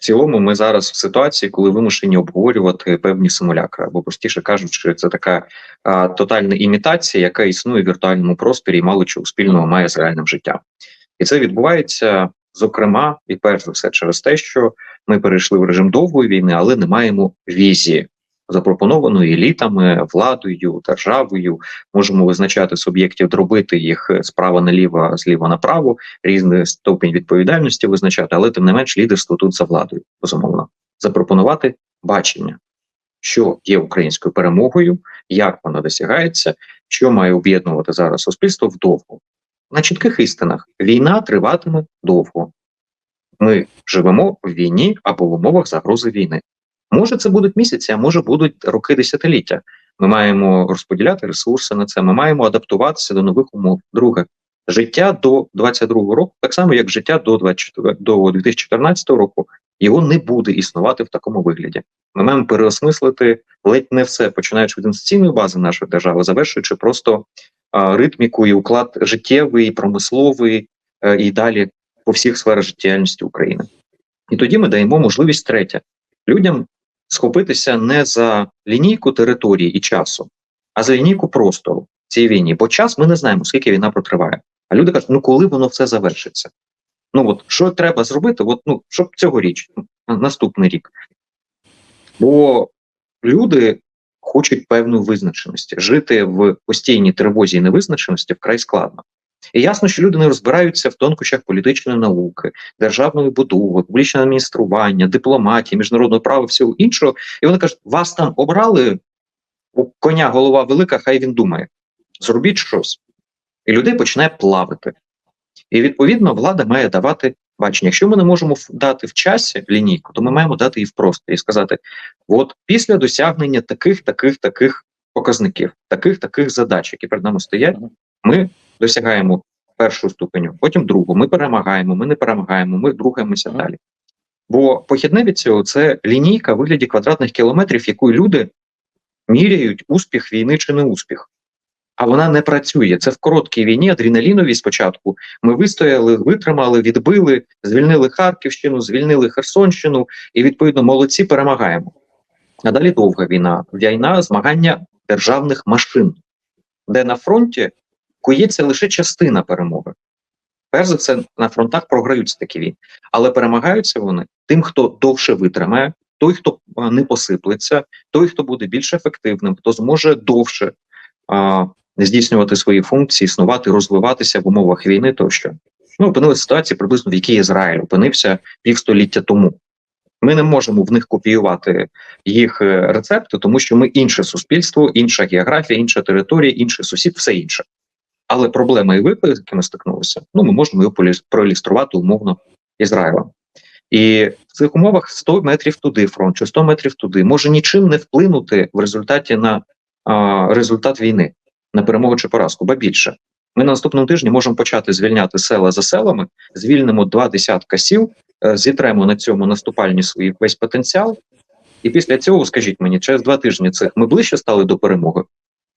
в цілому ми зараз в ситуації, коли вимушені обговорювати певні симулякри, або простіше кажучи, це така а, тотальна імітація, яка існує в віртуальному просторі і мало чого спільного має з реальним життям. І це відбувається зокрема і перш за все через те, що ми перейшли в режим довгої війни, але не маємо візії. Запропонованої елітами, владою, державою можемо визначати суб'єктів, дробити їх справа наліво, зліва направо, різний ступінь відповідальності визначати, але тим не менш лідерство тут за владою, безумовно, запропонувати бачення, що є українською перемогою, як вона досягається, що має об'єднувати зараз суспільство вдовго. На чітких істинах війна триватиме довго. Ми живемо в війні або в умовах загрози війни. Може, це будуть місяці, а може будуть роки десятиліття. Ми маємо розподіляти ресурси на це. Ми маємо адаптуватися до нових умов. Друге, життя до 22-го року, так само як життя до 24, до 2014 року, його не буде існувати в такому вигляді. Ми маємо переосмислити ледь не все, починаючи від інституційної бази нашої держави, завершуючи просто а, ритміку і уклад життєвий, промисловий а, і далі по всіх сферах життєдіяльності України. І тоді ми даємо можливість третє людям схопитися не за лінійку території і часу, а за лінійку простору цієї війні. Бо час ми не знаємо, скільки війна протриває. А люди кажуть, ну коли воно все завершиться? Ну от що треба зробити? От ну щоб цьогоріч, наступний рік. Бо люди хочуть певної визначеності. Жити в постійній тривозі і невизначеності вкрай складно. І ясно, що люди не розбираються в тонкощах політичної науки, державної будови, публічного адміністрування, дипломатії, міжнародного права, всього іншого. І вони кажуть: вас там обрали у коня голова велика, хай він думає. Зробіть щось. І людей починає плавити. І відповідно влада має давати бачення. Якщо ми не можемо дати в часі лінійку, то ми маємо дати і в і сказати: от після досягнення таких, таких, таких показників, таких, таких задач, які перед нами стоять, ми досягаємо першу ступеню, потім другу. Ми перемагаємо, ми не перемагаємо, ми рухаємося далі. Бо похідне від цього це лінійка в вигляді квадратних кілометрів, якою люди міряють успіх війни чи не успіх. А вона не працює. Це в короткій війні, адреналіновій спочатку. Ми вистояли, витримали, відбили, звільнили Харківщину, звільнили Херсонщину, і відповідно молодці перемагаємо. А далі довга війна. Війна змагання державних машин, де на фронті кується лише частина перемоги. Перш за все, на фронтах програються такі війни, але перемагаються вони тим, хто довше витримає, той, хто не посиплеться, той, хто буде більш ефективним, хто зможе довше а, здійснювати свої функції, існувати, розвиватися в умовах війни, тощо ну опинилися в ситуації, приблизно в якій Ізраїль опинився півстоліття тому. Ми не можемо в них копіювати їх е, рецепти, тому що ми інше суспільство, інша географія, інша територія, інший сусід, все інше. Але проблема і виклик, з якими стикнулися, ну ми можемо його проілюструвати умовно Ізраїлем. І в цих умовах 100 метрів туди фронт чи 100 метрів туди може нічим не вплинути в результаті на а, результат війни, на перемогу чи поразку, ба більше. Ми на наступному тижні можемо почати звільняти села за селами, звільнимо два десятка сіл, е, зітремо на цьому наступальні свої весь потенціал. І після цього, скажіть мені, через два тижні цих ми ближче стали до перемоги,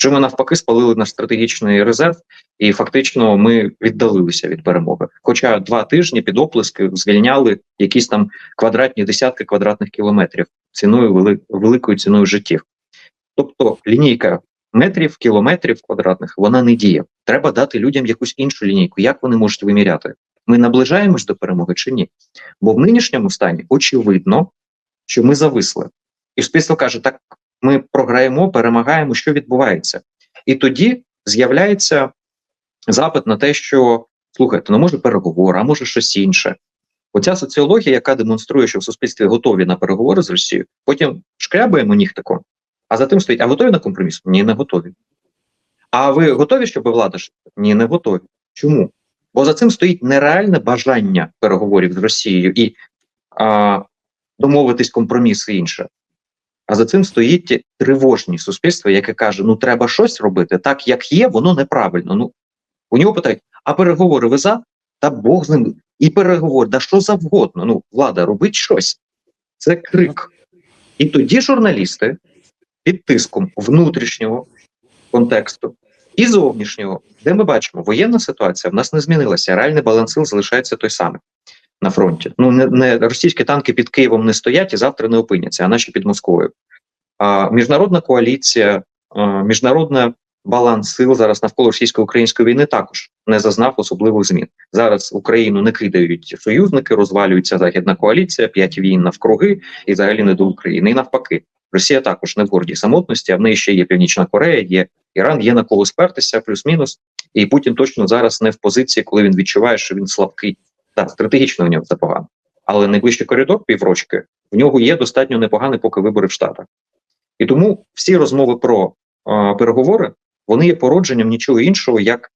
чи ми навпаки спалили наш стратегічний резерв, і фактично ми віддалилися від перемоги. Хоча два тижні під оплески звільняли якісь там квадратні десятки квадратних кілометрів ціною вели, великою ціною життів. Тобто лінійка метрів, кілометрів квадратних вона не діє. Треба дати людям якусь іншу лінійку. Як вони можуть виміряти? Ми наближаємось до перемоги чи ні? Бо в нинішньому стані очевидно, що ми зависли, і суспільство каже: так ми програємо, перемагаємо, що відбувається, і тоді з'являється запит на те, що слухайте, ну може переговори, а може щось інше. Оця соціологія, яка демонструє, що в суспільстві готові на переговори з Росією, потім шкрябаємо нігтиком, а за тим стоїть: а готові на компроміс? Ні, не готові. А ви готові, щоб влада? Ні, не готові. Чому? Бо за цим стоїть нереальне бажання переговорів з Росією і а, домовитись компроміс і інше. А за цим стоїть тривожні суспільство, яке каже: ну треба щось робити, так як є, воно неправильно. Ну у нього питають: а переговори ви за? Та Бог з ним і переговори, да що завгодно. Ну, влада, робить щось. Це крик. І тоді журналісти під тиском внутрішнього контексту і зовнішнього, де ми бачимо, воєнна ситуація в нас не змінилася. Реальний баланс сил залишається той самий. На фронті. Ну не, не російські танки під Києвом не стоять і завтра не опиняться, а наші під Москвою. А міжнародна коаліція, міжнародна баланс сил зараз навколо російсько-української війни також не зазнав особливих змін. Зараз Україну не кидають союзники, розвалюється західна коаліція, п'ять війн навкруги і взагалі не до України. І навпаки, Росія також не в гордій самотності. А в неї ще є Північна Корея, є Іран, є на кого спертися, плюс-мінус. І Путін точно зараз не в позиції, коли він відчуває, що він слабкий. Так, стратегічно в нього це погано. Але найближчий коридор піврочки в нього є достатньо непоганий, поки вибори в Штатах. І тому всі розмови про е, переговори вони є породженням нічого іншого, як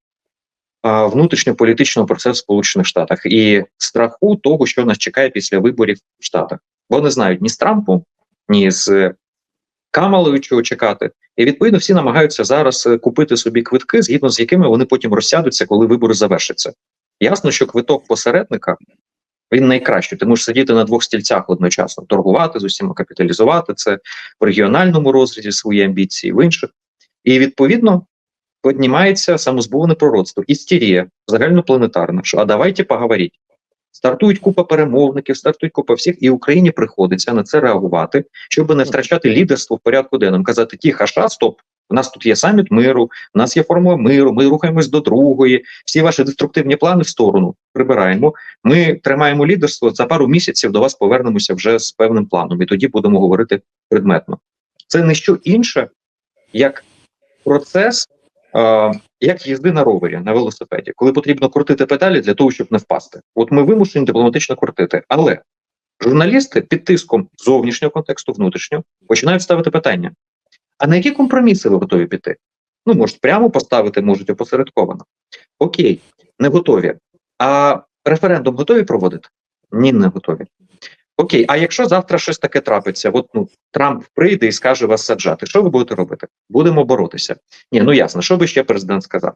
е, внутрішньополітичного процесу в Сполучених Штатах і страху того, що нас чекає після виборів в Штатах. Бо не знають ні з Трампом, ні з Камалою чого чекати. І відповідно всі намагаються зараз е, купити собі квитки, згідно з якими вони потім розсядуться, коли вибори завершаться. Ясно, що квиток посередника він найкращий. Ти можеш сидіти на двох стільцях одночасно, торгувати з усіма, капіталізувати це в регіональному розрізі свої амбіції, в інших. І відповідно піднімається самозбувне пророцтво, істерія, загальнопланетарна, що а давайте поговоріть. Стартують купа перемовників, стартують купа всіх, і Україні приходиться на це реагувати, щоб не втрачати лідерство в порядку денному. Казати, ті, хаша, стоп, у нас тут є саміт миру, у нас є формула миру, ми рухаємось до другої. Всі ваші деструктивні плани в сторону прибираємо. Ми тримаємо лідерство. За пару місяців до вас повернемося вже з певним планом, і тоді будемо говорити предметно. Це не що інше, як процес, е, як їзди на ровері на велосипеді, коли потрібно крутити педалі для того, щоб не впасти. От ми вимушені дипломатично крутити, але журналісти під тиском зовнішнього контексту, внутрішнього, починають ставити питання: а на які компроміси ви готові піти? Ну, можуть прямо поставити, можуть опосередковано. Окей, не готові. А референдум готові проводити? Ні, не готові. Окей, а якщо завтра щось таке трапиться, от ну Трамп прийде і скаже вас саджати, що ви будете робити? Будемо боротися. Ні, ну ясно, що би ще президент сказав?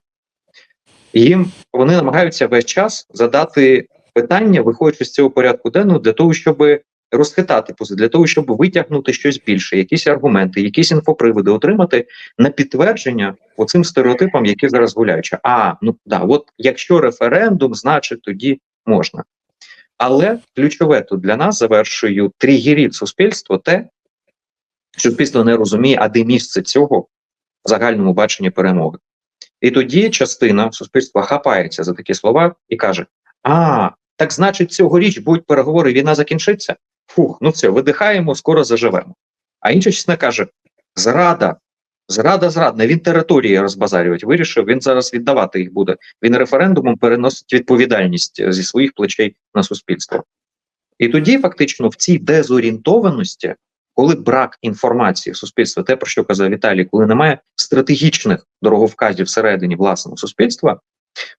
Їм вони намагаються весь час задати питання, виходячи з цього порядку денного, для того, щоб розхитати позицію, для того, щоб витягнути щось більше, якісь аргументи, якісь інфоприводи отримати на підтвердження оцим стереотипам, які зараз гуляючи. А ну да, от якщо референдум, значить тоді можна. Але ключове тут для нас завершую тригерів суспільства те, що суспільство не розуміє, а де місце цього в загальному баченні перемоги. І тоді частина суспільства хапається за такі слова і каже: А, так значить, цьогоріч будуть переговори, війна закінчиться. Фух, ну все, видихаємо, скоро заживемо. А інша частина каже: зрада, зрада, зрадна, він території розбазарювати вирішив, він зараз віддавати їх буде. Він референдумом переносить відповідальність зі своїх плечей на суспільство. І тоді, фактично, в цій дезорієнтованості, коли брак інформації в суспільстві, те, про що казав Віталій, коли немає стратегічних дороговказів всередині власного суспільства,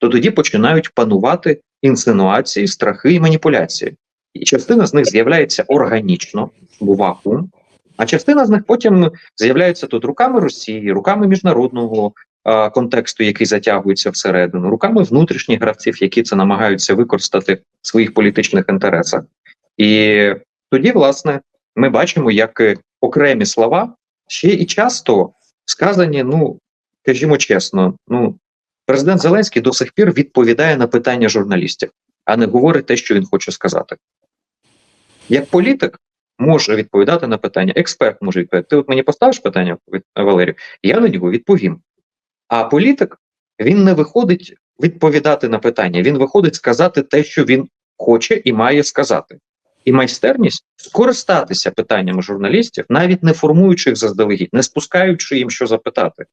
то тоді починають панувати інсинуації, страхи і маніпуляції. І частина з них з'являється органічно, в вакуум, а частина з них потім з'являється тут руками Росії, руками міжнародного а, контексту, який затягується всередину, руками внутрішніх гравців, які це намагаються використати в своїх політичних інтересах. І тоді, власне, ми бачимо, як окремі слова ще і часто сказані, ну скажімо чесно, ну президент Зеленський до сих пір відповідає на питання журналістів, а не говорить те, що він хоче сказати. Як політик може відповідати на питання, експерт може відповідати. Ти от мені поставиш питання, Валерію, я на нього відповім. А політик він не виходить відповідати на питання, він виходить сказати те, що він хоче і має сказати. І майстерність скористатися питаннями журналістів, навіть не формуючи їх заздалегідь, не спускаючи їм що запитати,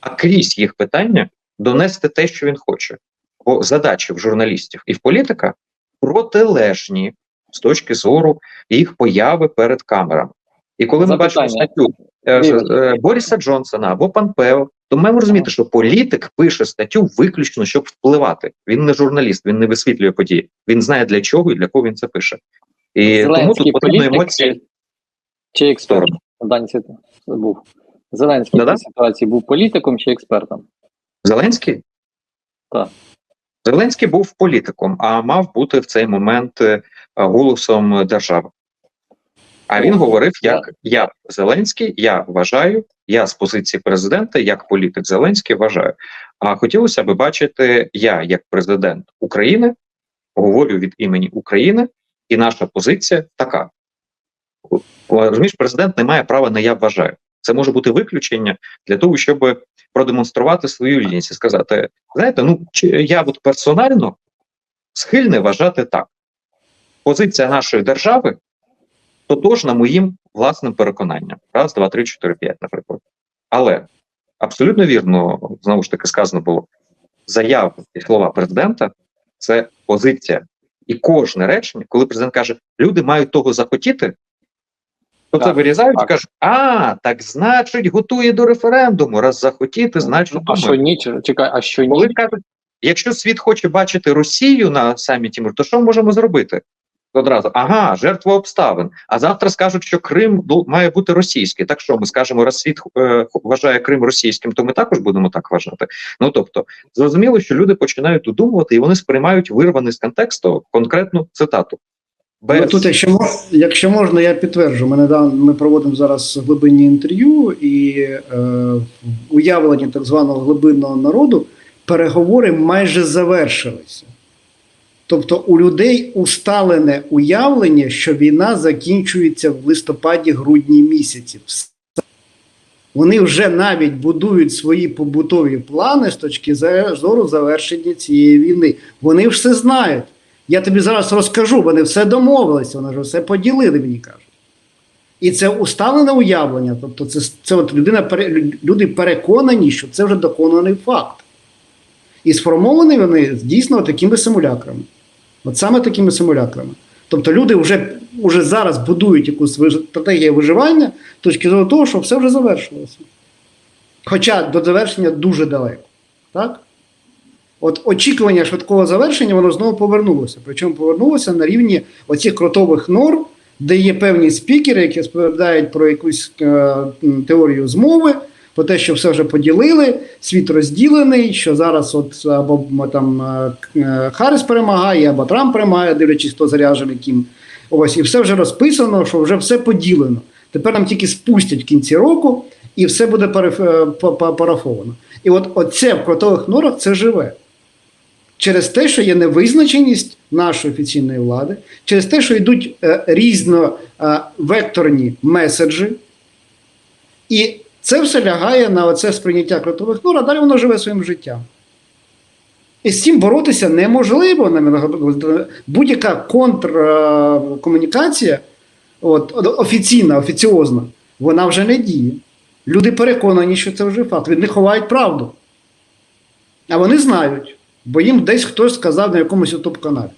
а крізь їх питання донести те, що він хоче. Бо задачі в журналістів і в політика протилежні з точки зору їх появи перед камерами. І коли ми бачимо статтю е, е, Боріса Джонсона або Панпео, то маємо розуміти, що політик пише статтю виключно, щоб впливати. Він не журналіст, він не висвітлює події. Він знає для чого і для кого він це пише. І Зеленський тому тут потрібно емоції. Чи, чи експерт? Дані був. Зеленський Да-да? в цій ситуації був політиком чи експертом? Зеленський? Так. Зеленський був політиком, а мав бути в цей момент е, голосом держави. А він говорив, як я Зеленський, я вважаю, я з позиції президента, як політик Зеленський вважаю. А хотілося б бачити я, як президент України, говорю від імені України, і наша позиція така. Розумієш, президент не має права на я вважаю. Це може бути виключення для того, щоб продемонструвати свою лінність і сказати: знаєте, ну я от персонально схильний вважати так. Позиція нашої держави тотожна моїм власним переконанням. Раз, два, три, чотири, п'ять, наприклад. Але абсолютно вірно, знову ж таки сказано було, заява і слова президента це позиція. І кожне речення, коли президент каже, люди мають того захотіти, то це Так, вирізають так. і кажуть: а, так значить, готує до референдуму. Раз захотіти, значить, А що ніч? Чекай, а що Коли кажуть, якщо світ хоче бачити Росію на саміті, миру, то що можемо зробити? Одразу ага, жертва обставин. А завтра скажуть, що Крим має бути російський. Так що ми скажемо, раз світ е, вважає Крим російським, то ми також будемо так вважати. Ну тобто, зрозуміло, що люди починають додумувати, і вони сприймають вирваний з контексту конкретну цитату. Без Ну, тут, якщо, мо- якщо можна, я підтверджу. Ми, недавно, ми проводимо зараз глибинні інтерв'ю і е, в уявленні так званого глибинного народу переговори майже завершилися. Тобто у людей усталене уявлення, що війна закінчується в листопаді-грудні місяці. Вони вже навіть будують свої побутові плани з точки зору завершення цієї війни. Вони все знають. Я тобі зараз розкажу, вони все домовилися, вони вже все поділили, мені кажуть. І це усталене уявлення. Тобто, це, це от людина, люди переконані, що це вже доконаний факт. І сформовані вони дійсно такими симулякрами. От саме такими симулякрами. Тобто люди вже, вже зараз будують якусь стратегію виживання з точки зору того, що все вже завершилося. Хоча до завершення дуже далеко. Так? От очікування швидкого завершення, воно знову повернулося. Причому повернулося на рівні оцих кротових норм, де є певні спікери, які розповідають про якусь е, теорію змови, про те, що все вже поділили, світ розділений, що зараз от або там е, е, перемагає, або Трамп перемагає, дивлячись, хто заряджений ким. Ось, і все вже розписано, що вже все поділено. Тепер нам тільки спустять в кінці року, і все буде е, па- па- парафовано. І от оце в кротових норах це живе. Через те, що є невизначеність нашої офіційної влади, через те, що йдуть е, різновекторні меседжі, і це все лягає на оце сприйняття кротових нор, а далі воно живе своїм життям. І з цим боротися неможливо. Будь-яка контркомунікація, от, офіційна, офіціозна, вона вже не діє. Люди переконані, що це вже факт. Від них ховають правду. А вони знають, бо їм десь хтось сказав на якомусь ютуб каналі.